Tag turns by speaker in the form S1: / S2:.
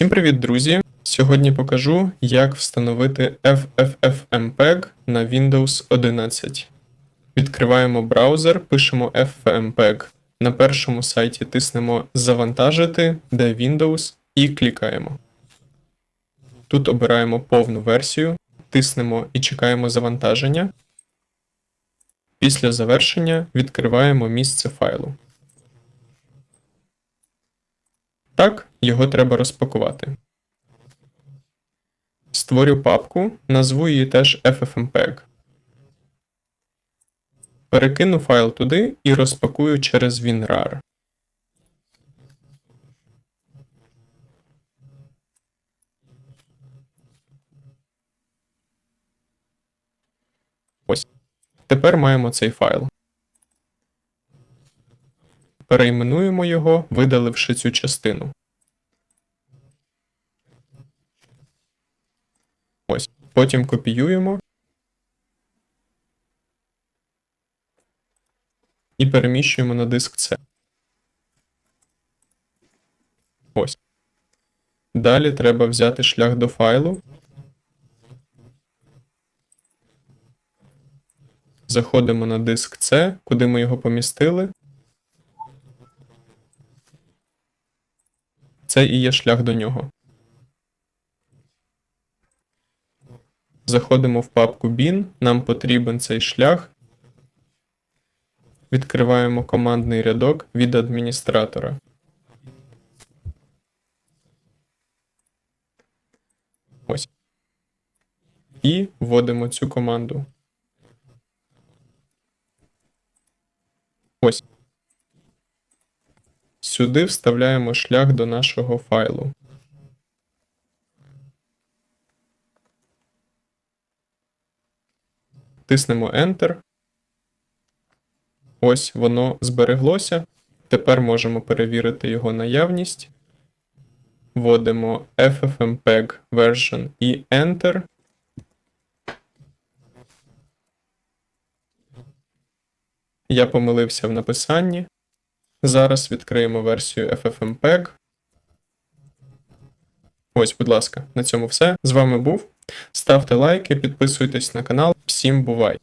S1: Всім привіт, друзі! Сьогодні покажу, як встановити FFmpeg на Windows 11. Відкриваємо браузер, пишемо FFmpeg. На першому сайті тиснемо Завантажити, де Windows, і клікаємо. Тут обираємо повну версію, тиснемо і чекаємо завантаження. Після завершення відкриваємо місце файлу. Так, його треба розпакувати. Створю папку, назву її теж FFmpeg. Перекину файл туди і розпакую через WinRAR. Ось. Тепер маємо цей файл. Перейменуємо його, видаливши цю частину. Ось. Потім копіюємо і переміщуємо на диск C. Ось. Далі треба взяти шлях до файлу. Заходимо на диск C, куди ми його помістили. Це і є шлях до нього. Заходимо в папку bin, нам потрібен цей шлях. Відкриваємо командний рядок від адміністратора. Ось. І вводимо цю команду. Ось. Сюди вставляємо шлях до нашого файлу. Тиснемо Enter. Ось воно збереглося. Тепер можемо перевірити його наявність. Вводимо FFmpeg version і Enter. Я помилився в написанні. Зараз відкриємо версію FFmpeg. Ось, будь ласка, на цьому все. З вами був. Ставте лайки, підписуйтесь на канал. Всім бувай!